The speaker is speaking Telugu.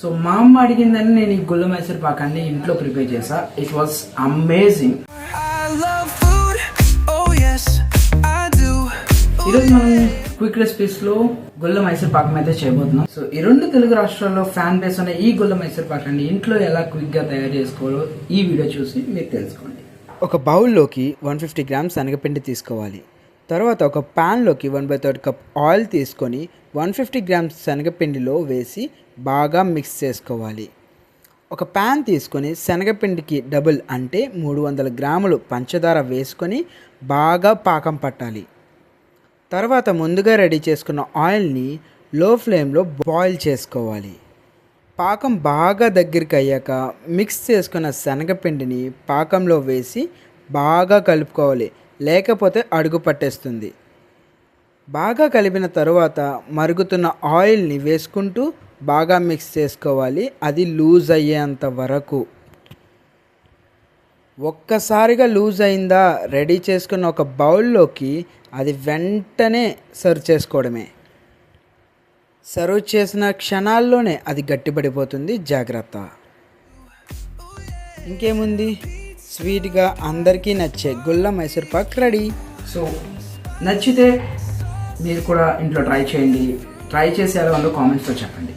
సో మా అమ్మ అడిగిందని నేను ఈ గుల్ల మైసూర్ పాక్ అన్ని ఇంట్లో ప్రిపేర్ చేసా ఇట్ వాస్ అమేజింగ్ ఈరోజు మనం క్విక్ రెసిపీస్లో మైసూర్ పాకం అయితే చేయబోతున్నాం. సో ఈ రెండు తెలుగు రాష్ట్రాల్లో ఫ్యాన్ బేస్ ఉన్న ఈ గుల్ల మైసూర్ పాక్ అన్ని ఇంట్లో ఎలా క్విక్గా తయారు చేసుకోవాలో ఈ వీడియో చూసి మీరు తెలుసుకోండి. ఒక బౌల్లోకి వన్ ఫిఫ్టీ గ్రామ్స్ శనగపిండి తీసుకోవాలి. తర్వాత ఒక ప్యాన్లోకి one by third cup oil తీసుకొని వన్ ఫిఫ్టీ గ్రామ్స్ శనగపిండిలో వేసి బాగా మిక్స్ చేసుకోవాలి. ఒక ప్యాన్ తీసుకొని శనగపిండికి డబుల్ అంటే మూడు వందల గ్రాములు పంచదార వేసుకొని బాగా పాకం పట్టాలి. తర్వాత ముందుగా రెడీ చేసుకున్న ఆయిల్ని లో ఫ్లేమ్లో బాయిల్ చేసుకోవాలి. పాకం బాగా దగ్గరికి అయ్యాక మిక్స్ చేసుకున్న శనగపిండిని పాకంలో వేసి బాగా కలుపుకోవాలి. లేకపోతే అడుగు పట్టేస్తుంది. బాగా కలిపిన తరువాత మరుగుతున్న ఆయిల్ని వేసుకుంటూ బాగా మిక్స్ చేసుకోవాలి. అది లూజ్ అయ్యేంత వరకు. ఒక్కసారిగా లూజ్ అయిందా రెడీ చేసుకున్న ఒక బౌల్లోకి అది వెంటనే సర్వ్ చేసుకోవడమే. సర్వ్ చేసిన క్షణాల్లోనే అది గట్టిపడిపోతుంది. జాగ్రత్త. ఇంకేముంది? స్వీట్గా అందరికీ నచ్చే గుల్ల మైసూర్ పాక్ రెడీ. సో నచ్చితే మీరు కూడా ఇంట్లో ట్రై చేయండి. ట్రై చేసి ఎలా ఉందో కామెంట్స్లో చెప్పండి.